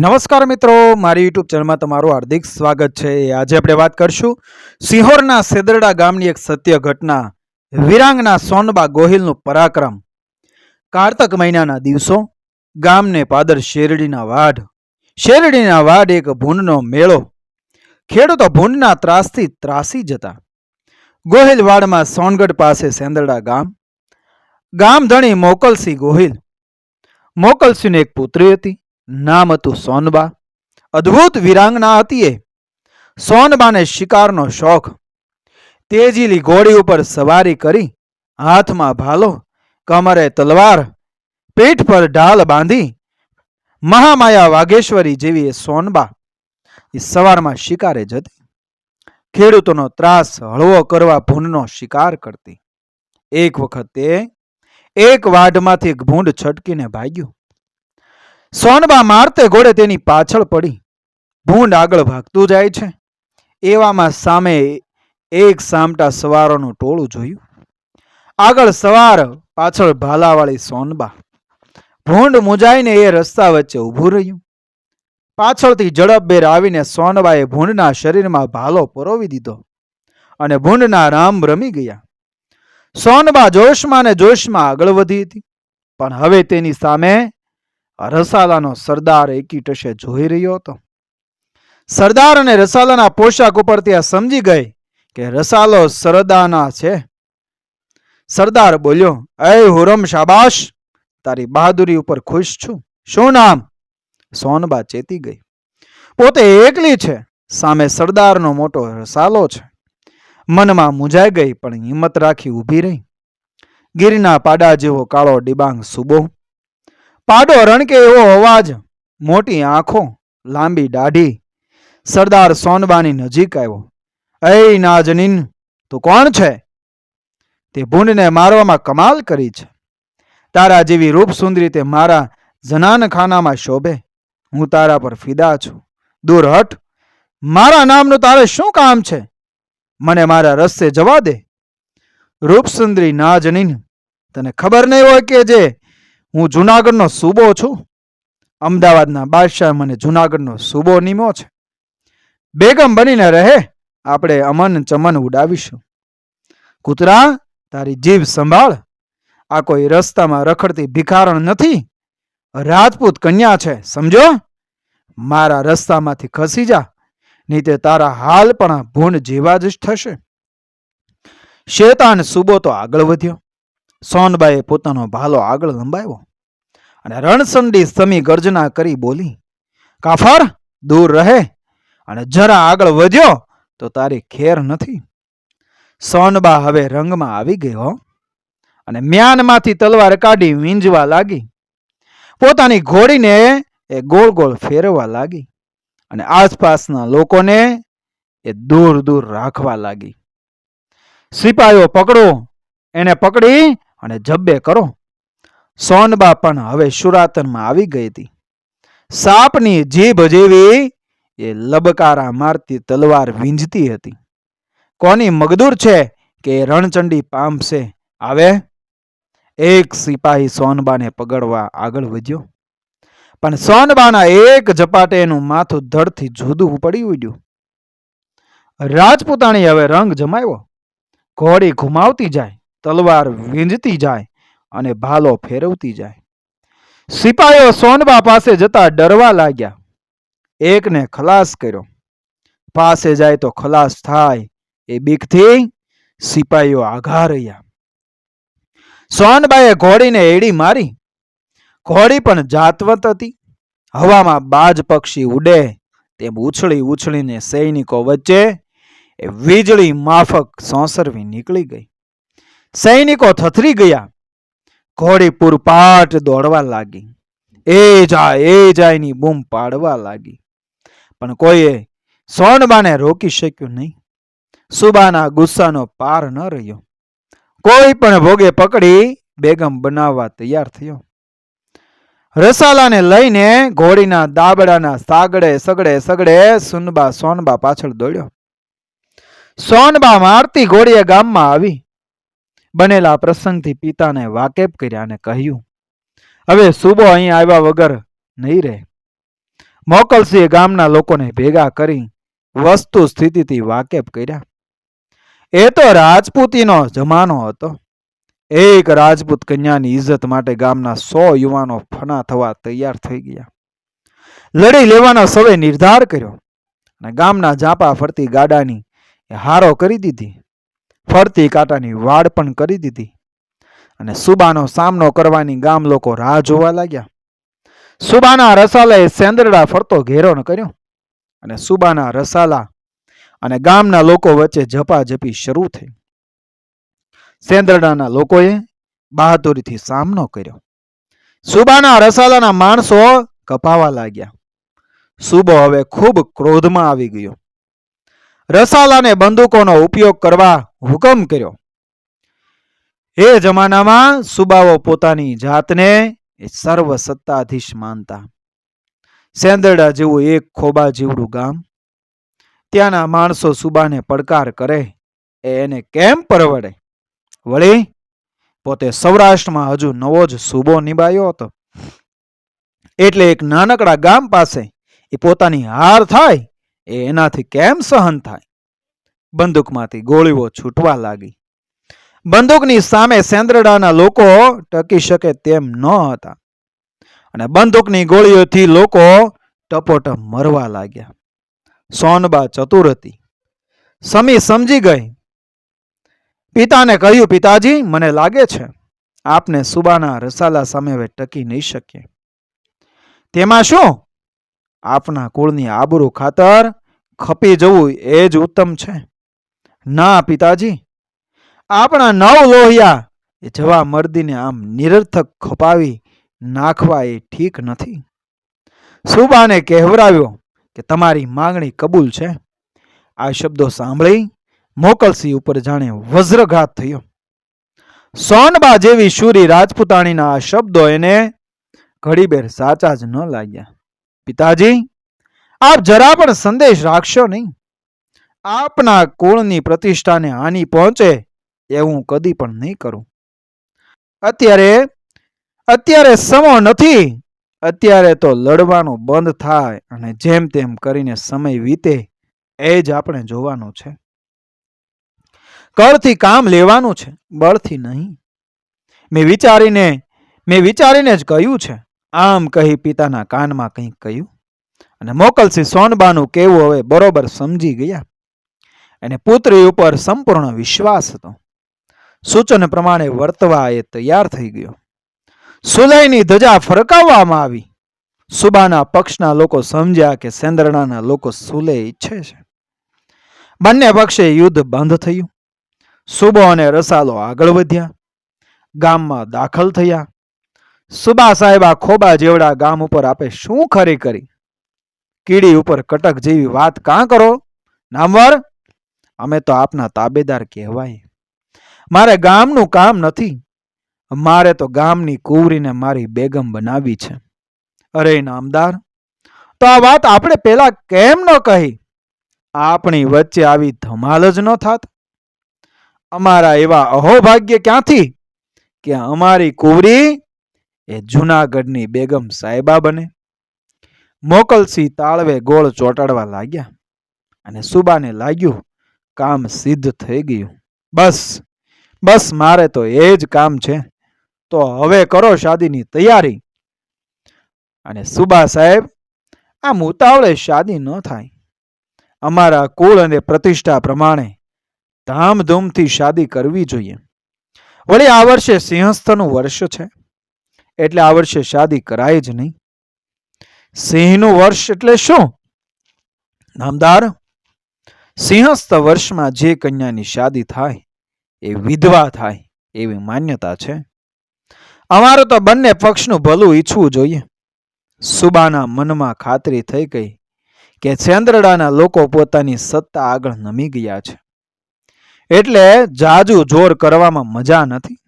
નમસ્કાર મિત્રો, મારી યુટ્યુબ ચેનલમાં તમારું હાર્દિક સ્વાગત છે. આજે આપણે વાત કરશું સિહોરના સેદરડા ગામની એક સત્ય ઘટના, વિરાંગના સોનબા ગોહિલનું પરાક્રમ. કારતક મહિનાના દિવસો, ગામને પાદર શેરડીના વાઢ. શેરડીના વાઢ એક ભૂંડનો મેળો. ખેડૂતો ભૂંડના ત્રાસથી ત્રાસી જતા. ગોહિલ વાડમાં સોનગઢ પાસે સેંદરડા ગામ. ગામ ધણી મોકલસિંહ ગોહિલ. મોકલસિંહને એક પુત્રી હતી. નામ હતું સોનબા. અદ્ભુત વિરાંગના હતી એ સોનબાને શિકારનો શોખ. તેજીલી ઘોડી ઉપર સવારી કરી, હાથમાં ભાલો, કમરે તલવાર પેટ પર ઢાલ બાંધી, મહામાયા વાઘેશ્વરી જેવી એ સોનબા એ સવારમાં શિકારે જતી ખેડૂતોનો ત્રાસ હળવો કરવા ભૂંડનો શિકાર કરતી. એક વખત એક વાઢમાંથી એક ભૂંડ છટકીને ભાગ્યું. સોનબા મારતે ઘોડે તેની પાછળ પડી. ભૂંડ આગળ ભાગતું જાય છે. એવામાં સામે એક સામટા સવારોનું ટોળું જોયું. આગળ સવાર પાછળ ભાલાવાળી સોનબા. ભૂંડ મુજાઈને એ રસ્તા વચ્ચે ઊભું રહ્યું. પાછળથી ઝડપભેર આવીને સોનબાએ ભૂંડના શરીરમાં ભાલો પરોવી દીધો અને ભૂંડના રામ રમી ગયા. સોનબા જોશમાં ને જોશમાં આગળ વધી હતી. પણ હવે તેની સામે રસાલાનો સરદાર એકી ટશે જોઈ રહ્યો હતો. સરદાર અને રસાલાના પોશાક ઉપર ત્યાં સમજી ગઈ કે રસાલો સરદાના છે. સરદાર બોલ્યો એ હુરમ શાબાશ, તારી બહાદુરી ઉપર ખુશ છું. શું નામ? સોનબા ચેતી ગઈ. પોતે એકલી છે. સામે સરદારનો મોટો રસાલો છે. મનમાં મૂંઝાઈ ગઈ, પણ હિંમત રાખી ઊભી રહી. ગીરના પાડા જેવો કાળો ડિબાંગ સુબો પાડો રણકે એવો અવાજ? મોટી આંખો, લાંબી દાઢી. સરદાર સોનબાની નજીક આવ્યો. એ નાજનીન, તું કોણ છે? તે ભૂંડને મારવામાં કમાલ કરી છે. તારા જેવી રૂપ સુંદરી તે મારા જનાનખાનામાં શોભે. હું તારા પર ફિદા છું. દૂર હટ. મારા નામનું તારે શું કામ છે? મને મારા રસ્તે જવા દે. રૂપસુંદરી નાજનીન, તને ખબર નહીં હોય કે જે હું જુનાગઢનો સૂબો છું. અમદાવાદના બાદશાહ મને જુનાગઢનો સૂબો નીમો છે. બેગમ બનીને રહે, આપણે અમન ચમન ઉડાવીશું. કૂતરા, તારી જીભ સંભાળ. આ કોઈ રસ્તામાં રખડતી ભિખારણ નથી. રાજપૂત કન્યા છે, સમજો? મારા રસ્તામાંથી ખસી જા નહીં તે તારા હાલ પણ ભૂંડ જેવા જ થશે. શેતાન સુબો તો આગળ વધ્યો. સોનબાએ પોતાનો ભાલો આગળ લંબાવ્યો. અને રણસંડી સમી ગર્જના કરી બોલી, કાફર, દૂર રહે અને જરા આગળ વધ્યો તો તારી ખેર નથી. સોનબા હવે રંગમાં આવી ગયો અને મ્યાનમાંથી તલવાર કાઢી વીંજવા લાગી. પોતાની ઘોડીને એ ગોળ ગોળ ફેરવા લાગી અને આસપાસના લોકોને એ દૂર દૂર રાખવા લાગી. સિપાહીઓ પકડો, એને પકડી અને જબ્બે કરો. સોનબા પણ હવે સુરાતનમાં આવી ગઈ હતી. સાપની જીભ જેવી એ લબકારા મારતી તલવાર વીંજતી હતી. કોની મગદૂર છે કે રણચંડી પામશે? આવે? એક સિપાહી સોનબાને પગડવા આગળ વધ્યો. પણ સોનબાના એક ઝપાટે એનું માથું ધડથી જુદું પડી ઉડ્યું. રાજપૂતાણી હવે રંગ જમાવ્યો. ઘોડી ઘુમાવતી જાય, તલવાર વીંજતી જાય અને ભાલો ફેરવતી જાય. સિપાહીઓ સોનબા પાસે જતા ડરવા લાગ્યા. એકને ખલાસ કર્યો. પાસે જાય તો ખલાસ થાય એ બીકથી સિપાહીઓ આઘા રહ્યા. સોનબાએ ઘોડીને એડી મારી. ઘોડી પણ જાતવત હતી. હવામાં બાજ પક્ષી ઉડે તેમ ઉછળી ઉછળીને સૈનિકો વચ્ચે એ વીજળી માફક સોંસરવી નીકળી ગઈ. સૈનિકો થથરી ગયા. ઘોડી પૂરપાટ દોડવા લાગી. એ જાય, એ જાયની બૂમ પાડવા લાગી. પણ કોઈએ સોનબાને રોકી શક્યું નહીં. સુબાના ગુસ્સાનો પાર ન રહ્યો. કોઈ પણ ભોગે પકડી બેગમ બનાવવા તૈયાર થયો. રસાલાને લઈને ઘોડીના દાબડાના સાગડે, સગડે સગડે સુનબા, સોનબા પાછળ દોડ્યો. સોનબા મારતી ઘોડીએ ગામમાં આવી. બનેલા પ્રસંગથી પિતાને વાકેફ કર્યા અને કહ્યું, હવે સુબો અહીં આવ્યા વગર નહીં રહે. મોકલસીએ ગામના લોકોને ભેગા કરી વસ્તુ સ્થિતિથી વાકેફ કર્યા. એ તો રાજપૂતીનો જમાનો હતો. એક રાજપૂત કન્યાની ઇજ્જત માટે ગામના સો યુવાનો ફના થવા તૈયાર થઈ ગયા. લડી લેવાનો સવે નિર્ધાર કર્યો અને ગામના જાપા ફરતી ગાડાની હારો કરી દીધી. ફરતી કાંટાની વાડ પણ કરી દીધી. અને સુબાનો સામનો કરવાની ગામ લોકો રાહ જોવા લાગ્યા. સુબાના રસાલાએ સેંદરડા ફરતો ઘેરો કર્યો. અને સુબાના રસાલા અને ગામના લોકો વચ્ચે ઝપાઝપી શરૂ થઈ. સેંદરડાના લોકોએ બહાદુરીથી સામનો કર્યો. સુબાના રસાલાના માણસો કપાવા લાગ્યા. સુબો હવે ખૂબ ક્રોધમાં આવી ગયો. રસાલાને બંદૂકોનો ઉપયોગ કરવા હુકમ કર્યો. એ જમાનામાં સુબાઓ પોતાની જાતને સર્વ સત્તાધીશ માનતા. સેંદરડા જેવું એક ખોબા જેવડું ગામ. ત્યાંના માણસો સુબાને પડકાર કરે, એ એને કેમ પરવડે? વળી, પોતે સૌરાષ્ટ્રમાં હજુ નવો જ સૂબો નિભાયો હતો. એટલે એક નાનકડા ગામ પાસે એ પોતાની હાર થાય એ એનાથી કેમ સહન થાય? બંદૂકમાંથી ગોળીઓ છૂટવા લાગી. બંદૂકની સામે સેંદ્રડાના લોકો ટકી શકે તેમ ન હતા. અને બંદૂકની ગોળીઓથી લોકો ટપોટપ મરવા લાગ્યા. સોનબા ચતુર હતી. સમી સમજી ગઈ. પિતાને કહ્યું, પિતાજી, મને લાગે છે, આપને સુબાના રસાલા સામે હવે ટકી નહીં શકીએ. તેમાં શું આપના કુળની આબરૂ ખાતર ખપી જવું એ જ ઉત્તમ છે. ના, પિતાજી. આપણા નવ લોહિયા એ જવા મર્દીને આમ નિરર્થક ખપાવી નાખવા એ ઠીક નથી. સુબાને કહેવરાવ્યો કે તમારી માંગણી કબૂલ છે. આ શબ્દો સાંભળી મોકલસી ઉપર જાણે વજ્રઘાત થયો. સોનબા જેવી શુરી રાજપૂતાણીના આ શબ્દો એને ઘડીબેર સાચા જ ન લાગ્યા. પિતાજી, આપ જરા પણ સંદેશ રાખશો નહીં? આપના કુળની પ્રતિષ્ઠાને હાનિ પહોંચે એ હું કદી પણ નહીં કરું. અત્યારે અત્યારે સમો નથી, અત્યારે તો લડવાનું બંધ થાય અને જેમ તેમ કરીને સમય વીતે, એ જ આપણે જોવાનું છે. કરથી કામ લેવાનું છે, બળથી નહીં. મેં વિચારીને મેં વિચારીને જ કહ્યું છે આમ કહી પિતાના કાનમાં કંઈક કહ્યું અને મોકલસિંહ સોનબાનું કેવું હવે બરોબર સમજી ગયા. એને પુત્રી ઉપર સંપૂર્ણ વિશ્વાસ હતો. સૂચન પ્રમાણે વર્તવા એ તૈયાર થઈ ગયો. સુલયની ધજા ફરકાવવામાં આવી. સુબાના પક્ષના લોકો સમજ્યા કે સેન્દ્રણાના લોકો સુલે ઈચ્છે છે. બંને પક્ષે યુદ્ધ બંધ થયું. સુબો અને રસાલો આગળ વધ્યા. ગામમાં દાખલ થયા. સુબા સાહેબા ખોબા જેવડા ગામ ઉપર આપે શું ખરી કરી? કીડી ઉપર કટક જેવી વાત કાં કરો? નામવર, અમે તો આપના તાબેદાર કહેવાય. મારે ગામનું કામ નથી. મારે તો ગામની કુવરીને મારી બેગમ બનાવી છે. અરે નામદાર, તો આ વાત આપણે પેલા કેમ ન કહી? આપણી વચ્ચે આવી ધમાલ જ ન થાત. અમારા એવા અહોભાગ્ય ક્યાંથી? કે અમારી કુંવરી એ જૂનાગઢની બેગમ સાહેબા બને. મોકલસિંહ તાળવે ગોળ ચોંટાડવા લાગ્યા અને સુબાને લાગ્યું, કામ સિદ્ધ થઈ ગયું. બસ બસ, મારે તો એ જ કામ છે. તો હવે કરો શાદીની તૈયારી. અને સુબા સાહેબ આમ ઉતાવળે શાદી ન થાય. અમારા કુળ અને પ્રતિષ્ઠા પ્રમાણે ધામધૂમથી શાદી કરવી જોઈએ. વળી આ વર્ષે સિંહસ્થનું વર્ષ છે. એટલે આ વર્ષે શાદી કરાય જ નહીં. સિંહનું વર્ષ એટલે શું? નામદાર, સિંહસ્થ વર્ષમાં જે કન્યાની શાદી થાય, એ વિધવા થાય એવી માન્યતા છે. અમારે તો બંને પક્ષનું ભલું ઈચ્છવું જોઈએ. સુબાના મનમાં ખાતરી થઈ ગઈ કે ચેન્દ્રડાના લોકો પોતાની સત્તા આગળ નમી ગયા છે. એટલે જાજુ જોર કરવામાં મજા નથી.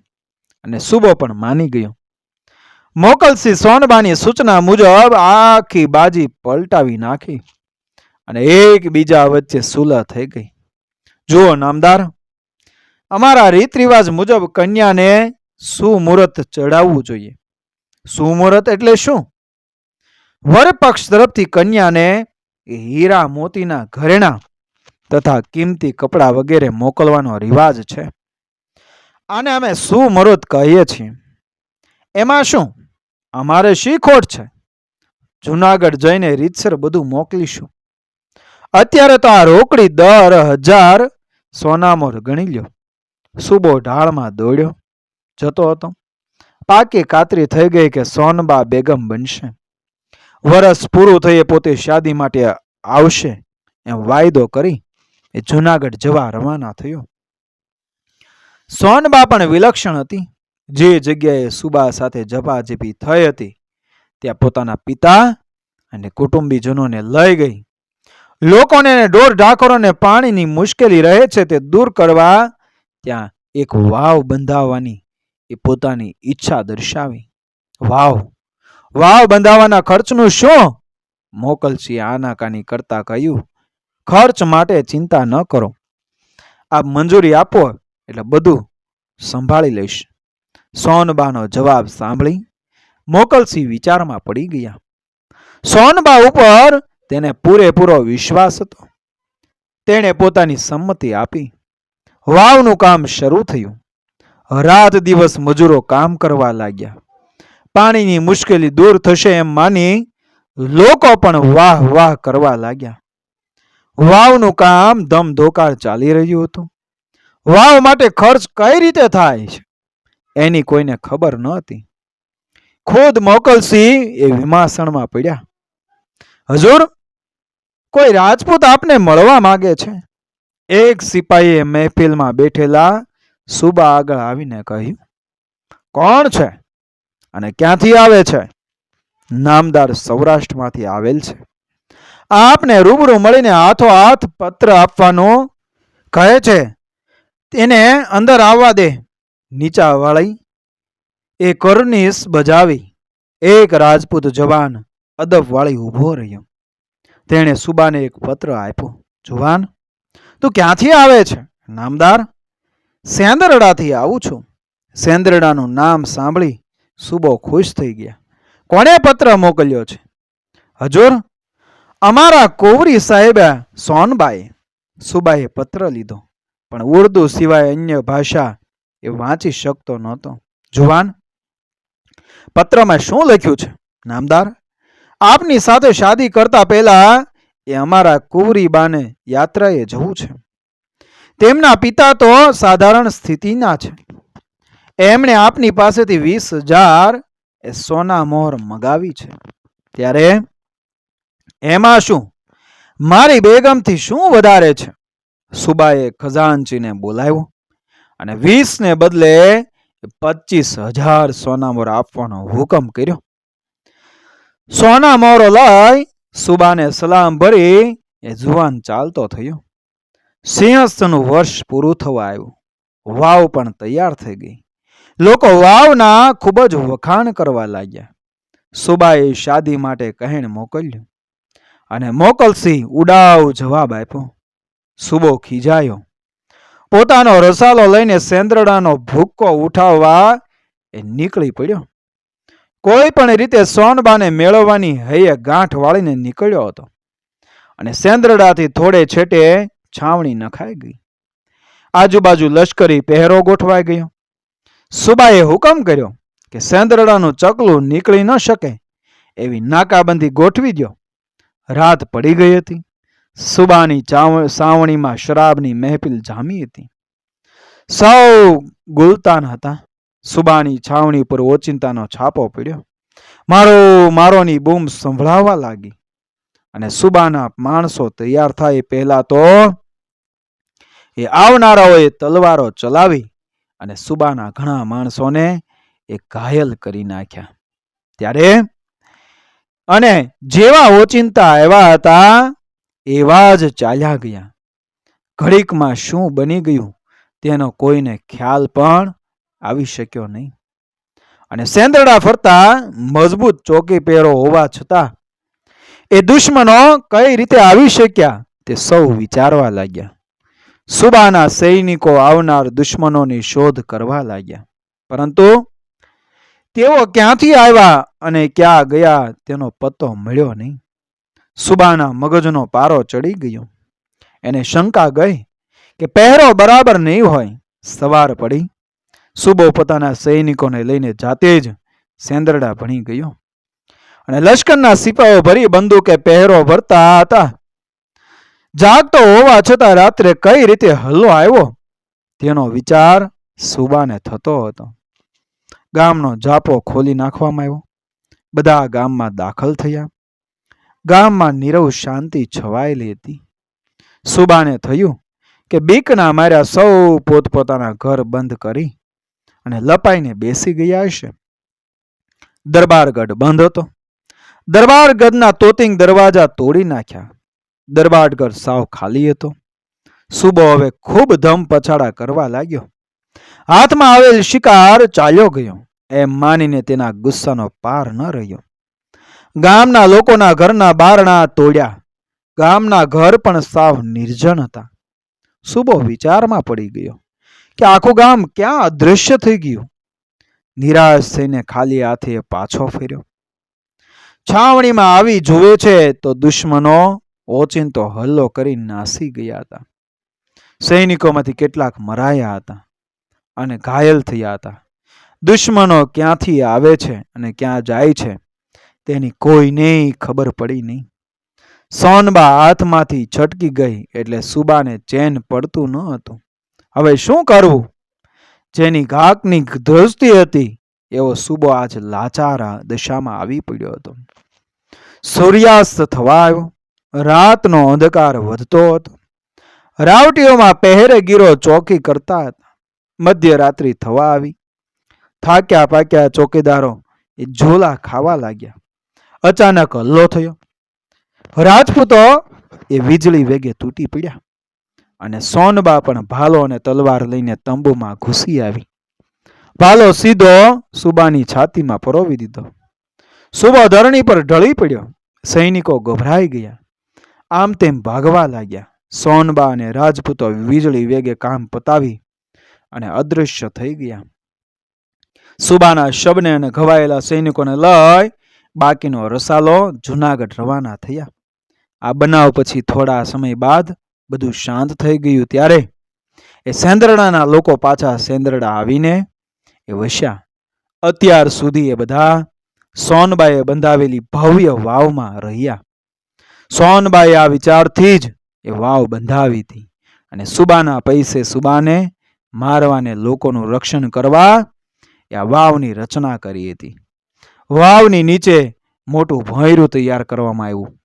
અને સુબો પણ માની ગયો મોકલસિંહ સોનબાની સૂચના મુજબ આખી બાજી પલટાવી નાખી અને એકબીજા વચ્ચે સુલહ થઈ ગઈ. જુઓ નામદાર, અમારા રીત રિવાજ મુજબ કન્યાને સુમુહૂર્ત ચડાવવું જોઈએ. સુમુહૂર્ત એટલે શું? વરપક્ષ તરફથી કન્યાને હીરા મોતીના ઘરેણા તથા કિંમતી કપડાં વગેરે મોકલવાનો રિવાજ છે. આને અમે સુમુહૂર્ત કહીએ છીએ. એમાં શું? અમારે શી ખોટ છે? જુનાગઢ જઈને રીતસર બધું મોકલીશું. અત્યારે તો આ રોકડી દર હજાર સોનામોર ગણી લ્યો. સુબો ઢાળમાં દોડ્યો, જતો હતો. પાકી કાતરી થઈ ગઈ કે સોનબા બેગમ બનશે. વરસ પૂરું થઈએ પોતે શાદી માટે આવશે. એમ વાયદો કરી એ જુનાગઢ જવા રવાના થયો. સોનબા પણ વિલક્ષણ હતી. જે જગ્યાએ સુબા સાથે જપાજપી થઈ હતી, ત્યાં પોતાના પિતા અને કુટુંબીજનોને લઈ ગઈ. લોકોને ઢોર ઢાકોરોને પાણીની મુશ્કેલી રહે છે તે દૂર કરવા ત્યાં એક વાવ બંધાવવાની એ પોતાની ઈચ્છા દર્શાવી. વાવ વાવ બંધાવવાના ખર્ચનું શું? મોકલસિંહ આનાકાની કરતા કહ્યું, ખર્ચ માટે ચિંતા ન કરો. આપ મંજૂરી આપો, એટલે બધું સંભાળી લઈશ. સોનબાનો જવાબ સાંભળી મોકલસિંહ વિચારમાં પડી ગયા. સોનબા ઉપર તેને પૂરેપૂરો વિશ્વાસ હતો. તેણે પોતાની સંમતિ આપી. વાવનું કામ શરૂ થયું. રાત દિવસ મજૂરો કામ કરવા લાગ્યા. પાણીની મુશ્કેલી દૂર થશે એમ માની લોકો પણ વાહ વાહ કરવા લાગ્યા. વાવનું કામ ધમધોકાર ચાલી રહ્યું હતું. વાવ માટે ખર્ચ કઈ રીતે થાય? છે એની કોઈને ખબર ન હતી. ખુદ મોકલસિંહ એ વિમાસણમાં પડ્યા. હજુર, કોઈ રાજપૂત આપને મળવા માંગે છે? એક સિપાહીએ મહેફિલમાં બેઠેલા સુબા આગળ આવીને કહ્યું, કોણ છે અને ક્યાંથી આવે છે? નામદાર સૌરાષ્ટ્રમાંથી આવેલ છે. આપને રૂબરૂ મળીને હાથો હાથ પત્ર આપવાનો કહે છે. તેને અંદર આવવા દે. નીચા વાળી એ કરનીસ બજાવી. એક રાજપૂત જવાન અદબવાળી ઊભો રહ્યો. તેણે સુબાને એક પત્ર આપ્યો. જુવાન, તું ક્યાંથી આવે છે? નામદાર, સેંદરડાથી આવું છું. સેંદરડાનું નામ સાંભળી સુબો ખુશ થઈ ગયા. કોણે પત્ર મોકલ્યો છે? હજુર, અમારા કોવરી સાહેબે સોનબાએ સુબાએ પત્ર લીધો. પણ ઉર્દુ સિવાય અન્ય ભાષા એ વાંચી શકતો નહોતો. જુવાન, પત્રમાં શું લખ્યું છે? નામદાર, આપની સાથે શાદી કરતા પહેલા એ અમારા કુવરીબાને યાત્રાએ જવું છે. તેમના પિતા તો સાધારણ સ્થિતિના છે. એમણે આપની પાસેથી વીસ હજાર એ સોના મોહર મગાવી છે. ત્યારે એમાં શું? મારી બેગમથી શું વધારે છે? સુબાએ ખજાનચીને બોલાવ્યો. અને વીસ ને બદલે પચીસ હજાર સોનામોર આપવાનો હુકમ કર્યો. સોનામોરો લઈ સુબાને સલામ ભરી એ જુવાન ચાલતો થયો. સિંહસ્થનું વર્ષ પૂરું થવા આવ્યું. વાવ પણ તૈયાર થઈ ગઈ. લોકો વાવના ખૂબ જ વખાણ કરવા લાગ્યા. સુબાએ શાદી માટે કહેણ મોકલ્યું. અને મોકલસી ઉડાવ જવાબ આપ્યો. સુબો ખીજાયો. પોતાનો રસાલો લઈને સેંદ્રડાનો ભૂક્કો ઉઠાવવા એ નીકળી પડ્યો. કોઈ પણ રીતે સોનબાને મેળવવાની હૈયે ગાંઠ વાળીને નીકળ્યો હતો અને સેંદ્રડાથી થોડે છેટે છાવણી નખાઈ ગઈ. આજુબાજુ લશ્કરી પહેરો ગોઠવાઈ ગયો. સુબાએ હુકમ કર્યો કે સેંદ્રડાનું ચકલું નીકળી ન શકે એવી નાકાબંધી ગોઠવી દો રાત પડી ગઈ હતી. સુબાની સાવણીમાં શરાબની મહેફિલ જામી હતી. સૌ ગુલતાન હતા. સુબાની છાવણી પર ઓચિંતાનો છાપો પડ્યો. મારો, મારોની બૂમ સંભળાવા લાગી અને સુબાના માણસો તૈયાર થાય પહેલા તો એ આવનારાઓએ તલવારો ચલાવી અને સુબાના ઘણા માણસોને એ ઘાયલ કરી નાખ્યા. ત્યારે અને જેવા ઓચિંતા આવ્યા હતા એવા જ ચાલ્યા ગયા. ઘડીકમાં શું બની ગયું તેનો કોઈને ખ્યાલ પણ આવી શક્યો નહીં. અને સેંદરડા ફરતા મજબૂત ચોકી પહેરો હોવા છતાં એ દુશ્મનો કઈ રીતે આવી શક્યા તે સૌ વિચારવા લાગ્યા. સુબાના સૈનિકો આવનાર દુશ્મનોની શોધ કરવા લાગ્યા. પરંતુ તેઓ ક્યાંથી આવ્યા અને ક્યાં ગયા તેનો પત્તો મળ્યો નહીં. સુબાના મગજનો પારો ચડી ગયો. એને શંકા ગઈ કે પહેરો બરાબર નહીં હોય, સવાર પડી. સુબો પોતાના સૈનિકોને લઈને જાતે જ સેંદરડા ભણી ગયો. અને લશ્કરના સિપાહીઓ ભરી બંદૂકે પહેરો ભરતા હતા. જાગતો હોવા છતાં રાત્રે કઈ રીતે હલ્લો આવ્યો? તેનો વિચાર સુબાને થતો હતો. ગામનો જાપો ખોલી નાખવામાં આવ્યો. બધા ગામમાં દાખલ થયા. ગામમાં નીરવ શાંતિ છવાયેલી હતી. સુબાને થયું કે બીકના માર્યા સૌ પોતપોતાના ઘર બંધ કરી અને લપાઈને બેસી ગયા હશે. દરબારગઢ બંધ હતો. દરબારગઢના તોતિંગ દરવાજા તોડી નાખ્યા. દરબારગઢ સાવ ખાલી હતો. સુબો હવે ખૂબ ધમ પછાડા કરવા લાગ્યો. હાથમાં આવેલ શિકાર ચાલ્યો ગયો. એમ માનીને તેના ગુસ્સાનો પાર ન રહ્યો. ગામના લોકોના ઘરના બારણા તોડ્યા. ગામના ઘર પણ સાવ નિર્જન હતા. સુબો વિચારમાં પડી ગયો કે આખું ગામ ક્યાં અદૃશ્ય થઈ ગયું. નિરાશ થઈને ખાલી હાથે પાછો ફેર્યો. છાવણીમાં આવી જુએ છે તો દુશ્મનો ઓચિંતો હલ્લો કરી નાસી ગયા હતા. સૈનિકોમાંથી કેટલાક મરાયા હતા અને ઘાયલ થયા હતા. દુશ્મનો ક્યાંથી આવે છે અને ક્યાં જાય છે તેની કોઈને ખબર પડી નહીં. સોનબા હાથમાંથી છટકી ગઈ એટલે સુબાને ચેન પડતું ન હતું. હવે શું કરવું? જેની ઘાકની દ્રષ્ટિ હતી. એવો સુબો આજ લાચારા દશામાં આવી પડ્યો હતો. સૂર્યાસ્ત થવા આવ્યો રાતનો અંધકાર વધતો હતો. રાવટીઓમાં પહેરેગીરો ચોકી કરતા હતા. મધ્યરાત્રિ થવા આવી. થાક્યા પાક્યા ચોકીદારો એ ઝોલા ખાવા લાગ્યા. અચાનક હલ્લો થયો. રાજપૂતો એ વીજળી વેગે તૂટી પડ્યા અને સોનબા પણ ભાલો અને તલવાર લઈને તંબુમાં ઘૂસી આવી. ભાલો સીધો સુબાની છાતીમાં પરોવી દીધો. સુબો ધરણી પર ઢળી પડ્યો. સૈનિકો ગભરાઈ ગયા. આમ તેમ ભાગવા લાગ્યા. સોનબા અને રાજપૂતો વીજળી વેગે કામ પતાવી અને અદૃશ્ય થઈ ગયા. સુબાના શબને અને ઘવાયેલા સૈનિકોને લઈ બાકીનો રસાલો જુનાગઢ રવાના થયા. આ બનાવ પછી થોડા સમય બાદ બધું શાંત થઈ ગયું ત્યારે એ સેંદરડાના લોકો પાછા સેંદરડા આવીને એ વસ્યા. અત્યાર સુધી એ બધા સોનબાઈએ બંધાવેલી ભવ્ય વાવમાં રહ્યા. સોનબાએ આ વિચારથી જ એ વાવ બંધાવી હતી અને સુબાના પૈસે સુબાને મારવાને લોકોનું રક્ષણ કરવા એ આ વાવની રચના કરી હતી. વાવની નીચે મોટું ભોંયરું તૈયાર કરવામાં આવ્યું.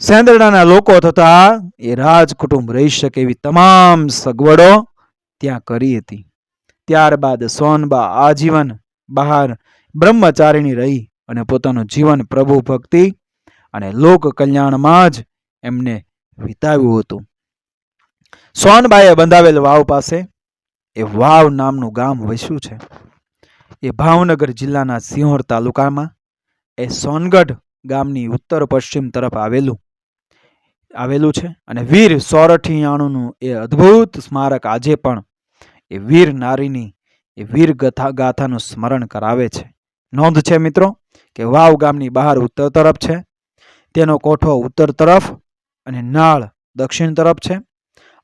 સેંદરડાના લોકો તથા એ રાજ કુટુંબ રહી શકે એવી તમામ સગવડો ત્યાં કરી હતી. ત્યારબાદ સોનબા આજીવન બહાર બ્રહ્મચારિણી રહી અને પોતાનું જીવન પ્રભુ ભક્તિ અને લોક કલ્યાણમાં જ એમને વિતાવ્યું હતું. સોનબાએ બંધાવેલ વાવ પાસે એ વાવ નામનું ગામ વસ્યું છે. એ ભાવનગર જિલ્લાના સિંહોર તાલુકામાં, એ સોનગઢ ગામની ઉત્તર પશ્ચિમ તરફ આવેલું આવેલું છે. અને વીર સોરઠિયાણુનું એ અદ્ભુત સ્મારક આજે પણ એ વીર નારીની, એ વીર ગથા, ગાથાનું સ્મરણ કરાવે છે. નોંધ છે મિત્રો કે વાવ ગામની બહાર ઉત્તર તરફ છે, તેનો કોઠો ઉત્તર તરફ અને નાળ દક્ષિણ તરફ છે.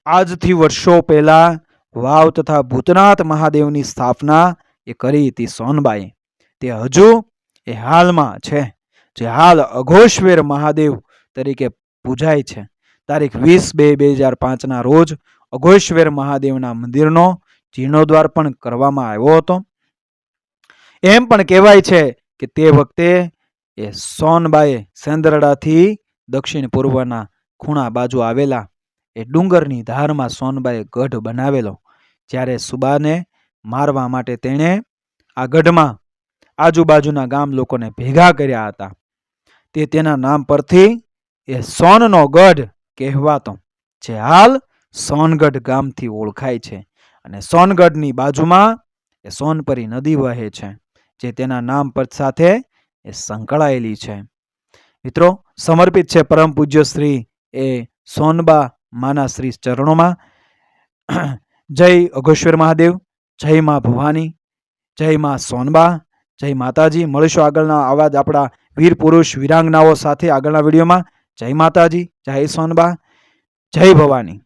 આજથી વર્ષો પહેલાં વાવ તથા ભૂતનાથ મહાદેવની સ્થાપના એ કરી હતી સોનબાએ તે હજુ એ હાલમાં છે, જે હાલ અઘોષવેર મહાદેવ તરીકે પૂજાય છે. તારીખ વીસ બે બે હજાર પાંચના રોજ અઘોષવેર મહાદેવના મંદિરનો જીર્ણોદ્વાર પણ કરવામાં આવ્યો હતો. એમ પણ કહેવાય છે કે તે વખતે એ સોનબાએ સેન્દ્રડાથી દક્ષિણ પૂર્વના ખૂણા બાજુ આવેલા એ ડુંગરની ધારમાં સોનબાએ ગઢ બનાવેલો. જ્યારે સુબાને મારવા માટે તેણે આ ગઢમાં આજુબાજુના ગામ લોકોને ભેગા કર્યા હતા. તે તેના નામ પરથી એ સોનનો ગઢ કહેવાતો, જે હાલ સોનગઢ ગામથી ઓળખાય છે અને સોનગઢની બાજુમાં એ સોનપરી નદી વહે છે, જે તેના નામ પર સાથે એ સંકળાયેલી છે. મિત્રો, સમર્પિત છે પરમ પૂજ્ય શ્રી એ સોનબા માના શ્રી ચરણોમાં. જય અઘોશ્વર મહાદેવ. જય માં ભવાની, જય માં સોનબા, જય માતાજી. મળીશું આગળના આવા જ આપણા વીર પુરુષ વીરાંગનાઓ સાથે આગળના વિડીયોમાં. જય માતાજી, જય સોનબા, જય ભવાની.